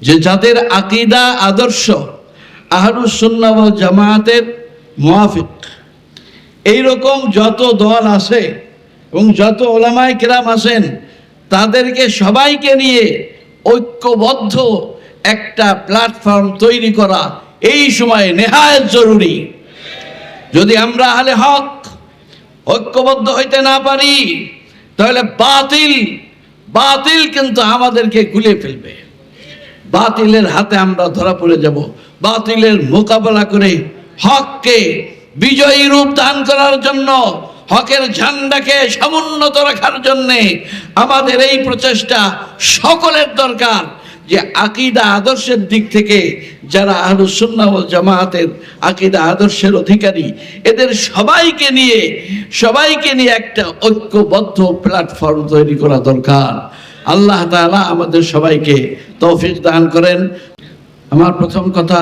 যে যাদের আকিদা আদর্শ ওয়াল জামায়াতের মুয়াফিক এইরকম যত দল আছে এবং যত ওলামায় কেরাম আছেন, তাদেরকে সবাইকে নিয়ে ঐক্যবদ্ধ একটা প্ল্যাটফর্ম তৈরি করা এই সময়ে নেহায়ত জরুরি। যদি আমরা আহলে হক ঐক্যবদ্ধ হইতে না পারি, তাহলে বাতিল বাতিল কিন্তু আমাদেরকে গুলে ফেলবে। বাতিলের হাতে আমরা ধরা পড়ে যাব। বাতিলের মোকাবেলা করে হককে বিজয়ী রূপ দান করার জন্য, হকের ঝান্ডাকে সমুন্নত রাখার জন্য আমাদের এই প্রচেষ্টা সকলের দরকার যে আকিদা আদর্শের দিক থেকে যারা আহলুসুন্না ওয়াল জামায়াতের আকিদা আদর্শের অধিকারী, এদের সবাইকে নিয়ে সবাইকে নিয়ে একটা ঐক্যবদ্ধ প্ল্যাটফর্ম তৈরি করা দরকার। আল্লাহ তাআলা আমাদের সবাইকে তৌফিক দান করেন। আমার প্রথম কথা,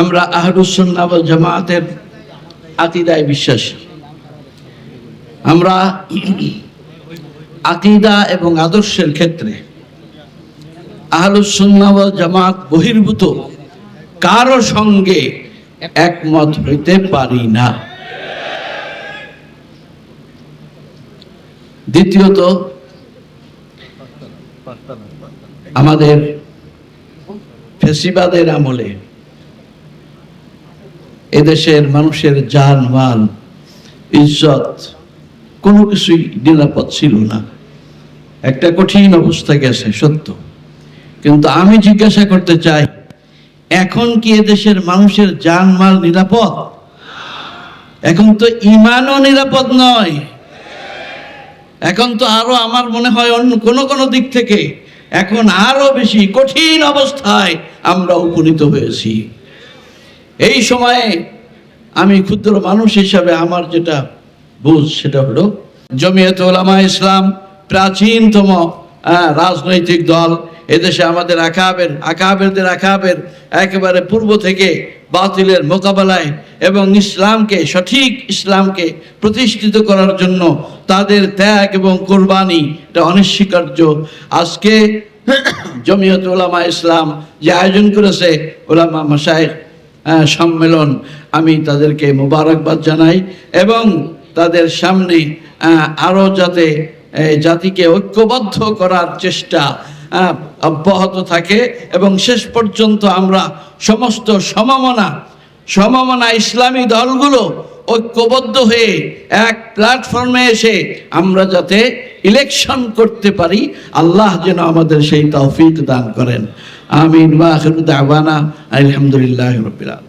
আমরা আহলুসুন্না ওয়াল জামায়াতের আকিদায় বিশ্বাসী। আমরা আকিদা এবং আদর্শের ক্ষেত্রে ওয়াল জামাত বহির্ভূত কারও সঙ্গে একমত হইতে পারি না। দ্বিতীয়ত, আমাদের ফেসিবাদের আমলে এদেশের মানুষের জান, মাল, ইজ্জত কোনো কিছুই নিরাপদ ছিল না। একটা কঠিন অবস্থা গেছে, সত্য। কিন্তু আমি জিজ্ঞাসা করতে চাই, এখন কি এদেশের মানুষের জান, মাল নিরাপদ? এখন তো ইমানও নিরাপদ নয়। এখন তো আরও আমার মনে হয় অন্য কোনো কোনো দিক থেকে এখন আরও বেশি কঠিন অবস্থায় আমরা উপনীত হয়েছি। এই সময়ে আমি ক্ষুদ্র মানুষ হিসাবে আমার যেটা বুঝ সেটা হলো জমিয়ত ওলামা ইসলাম প্রাচীনতম রাজনৈতিক দল এদেশে আমাদের আকাবের আকাবেরদের আকাবের একেবারে পূর্ব থেকে বাতিলের মোকাবেলায় এবং ইসলামকে সঠিক ইসলামকে প্রতিষ্ঠিত করার জন্য তাদের ত্যাগ এবং কোরবানি এটা অনস্বীকার্য। আজকে জমিয়ত ওলামা ইসলাম যে আয়োজন করেছে ওলামা মাসায়েখ সম্মেলন আমি তাদেরকে মোবারকবাদ জানাই এবং তাদের সামনে আহ, আরও যাতে জাতিকে ঐক্যবদ্ধ করার চেষ্টা অব্যাহত থাকে এবং শেষ পর্যন্ত আমরা সমস্ত সমমনা সমমনা ইসলামী দলগুলো ঐক্যবদ্ধ হয়ে এক প্ল্যাটফর্মে এসে আমরা যাতে ইলেকশন করতে পারি, আল্লাহ যেন আমাদের সেই তৌফিক দান করেন। আমিন আলহামদুলিল্লাহি আলামিন।